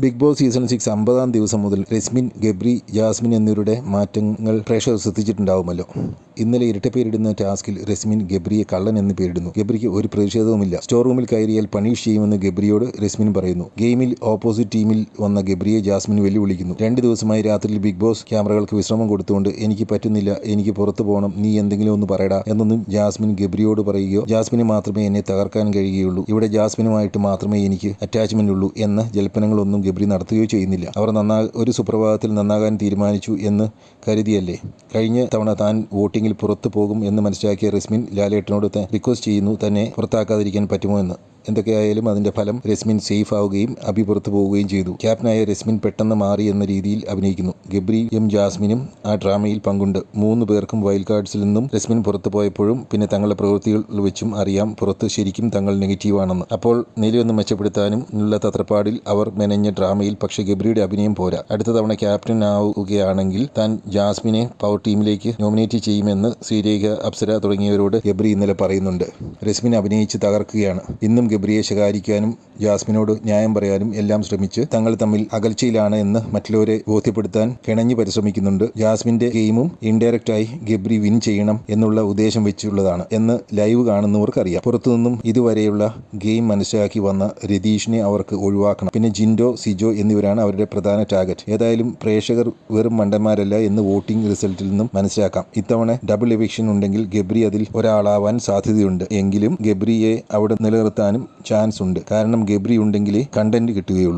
Big boss season six അമ്പതാം ദിവസം മുതൽ രസ്മിൻ ഗബ്രി ജാസ്മിൻ എന്നിവരുടെ മാറ്റങ്ങൾ പ്രേക്ഷകർ ശ്രദ്ധിച്ചിട്ടുണ്ടാവുമല്ലോ. ഇന്നലെ ഇരട്ട പേരിടുന്ന ടാസ്കിൽ രസ്മിൻ ഗബ്രിയെ കള്ളൻ എന്ന് പേരിടുന്നു. ഗബ്രിക്ക് ഒരു പ്രതിഷേധവുമില്ല. സ്റ്റോർ റൂമിൽ കയറിയാൽ പണീഷ് ചെയ്യുമെന്ന് ഗബ്രിയോട് രസ്മിൻ പറയുന്നു. ഗെയിമിൽ ഓപ്പോസിറ്റ് ടീമിൽ വന്ന ഗബ്രിയെ ജാസ്മിൻ വെല്ലുവിളിക്കുന്നു. രണ്ട് ദിവസമായി രാത്രിയിൽ ബിഗ് ബോസ് ക്യാമറകൾക്ക് വിശ്രമം കൊടുത്തുകൊണ്ട് എനിക്ക് പറ്റുന്നില്ല എനിക്ക് പുറത്തു പോകണം നീ എന്തെങ്കിലും ഒന്ന് പറയടാ എന്നൊന്നും ജാസ്മിൻ ഗബ്രിയോട് പറയുകയോ ജാസ്മിന് മാത്രമേ എന്നെ തകർക്കാൻ കഴിയുകയുള്ളൂ. ഇവിടെ ജാസ്മിനുമായിട്ട് മാത്രമേ എനിക്ക് അറ്റാച്ച്മെന്റ് ഉള്ളൂ എന്ന ജൽപ്പനങ്ങളൊന്നും ഗബ്രി നടത്തുകയോ ചെയ്യുന്നില്ല. അവർ നന്നാ ഒരു സുപ്രഭാതത്തിൽ നന്നാകാൻ തീരുമാനിച്ചു എന്ന് കരുതിയല്ലേ? കഴിഞ്ഞ തവണ താൻ വോട്ടിങ്ങിൽ പുറത്തു പോകും എന്ന് മനസ്സിലാക്കിയ റിസ്മിൻ ലാലേട്ടനോട് റിക്വസ്റ്റ് ചെയ്യുന്നു തന്നെ പുറത്താക്കാതിരിക്കാൻ പറ്റുമോ എന്ന്. എന്തൊക്കെയായാലും അതിന്റെ ഫലം രസ്മിൻ സേഫ് ആവുകയും അഭി പുറത്തു പോവുകയും ചെയ്തു. ക്യാപ്റ്റനായ രസ്മിൻ പെട്ടെന്ന് മാറി എന്ന രീതിയിൽ അഭിനയിക്കുന്നു. ഗബ്രി എം ജാസ്മിനും ആ ഡ്രാമയിൽ പങ്കുണ്ട്. മൂന്ന് പേർക്കും വൈൽഡ് കാർഡ്സിൽ നിന്നും രസ്മിൻ പുറത്തു പോയപ്പോഴും പിന്നെ തങ്ങളുടെ പ്രവൃത്തികൾ വെച്ചും അറിയാം പുറത്ത് ശരിക്കും തങ്ങൾ നെഗറ്റീവാണെന്ന്. അപ്പോൾ നിലയൊന്ന് മെച്ചപ്പെടുത്താനും ഉള്ള തത്രപ്പാടിൽ അവർ മെനഞ്ഞ ഡ്രാമയിൽ പക്ഷേ ഗബ്രിയുടെ അഭിനയം പോരാ. അടുത്ത തവണ ക്യാപ്റ്റൻ ആവുകയാണെങ്കിൽ താൻ ജാസ്മിനെ പവർ ടീമിലേക്ക് നോമിനേറ്റ് ചെയ്യുമെന്ന് ശ്രീരേഖ അപ്സര തുടങ്ങിയവരോട് ഗബ്രി ഇന്നലെ പറയുന്നുണ്ട്. രസ്മിൻ അഭിനയിച്ച് തകർക്കുകയാണ്. ഇന്നും ഗബ്രിയെ ശകാരിക്കാനും ജാസ്മിനോട് ന്യായം പറയാനും എല്ലാം ശ്രമിച്ച് തങ്ങൾ തമ്മിൽ അകൽച്ചയിലാണ് എന്ന് മറ്റുള്ളവരെ ബോധ്യപ്പെടുത്താൻ കിണഞ്ഞു പരിശ്രമിക്കുന്നുണ്ട്. ജാസ്മിന്റെ ഗെയിമും ഇൻഡയറക്റ്റായി ഗബ്രി വിൻ ചെയ്യണം എന്നുള്ള ഉദ്ദേശം വെച്ചുള്ളതാണ് എന്ന് ലൈവ് കാണുന്നവർക്കറിയാം. പുറത്തുനിന്നും ഇതുവരെയുള്ള ഗെയിം മനസ്സിലാക്കി വന്ന രതീഷിനെ അവർക്ക് ഒഴിവാക്കണം. പിന്നെ ജിൻഡോ സിജോ എന്നിവരാണ് അവരുടെ പ്രധാന ടാർഗറ്റ് ഏതായാലും പ്രേക്ഷകർ വെറും മണ്ടന്മാരല്ല എന്ന് വോട്ടിംഗ് റിസൾട്ടിൽ നിന്നും മനസ്സിലാക്കാം. ഇത്തവണ ഡബിൾ എവിക്ഷൻ ഉണ്ടെങ്കിൽ ഗബ്രി അതിൽ ഒരാളാവാൻ സാധ്യതയുണ്ട്. എങ്കിലും ഗബ്രിയെ അവിടെ നിലനിർത്താനും ചാൻസ് ഉണ്ട്. കാരണം ഗബ്രി ഉണ്ടെങ്കിലേ കണ്ടന്റ് കിട്ടുകയുള്ളൂ.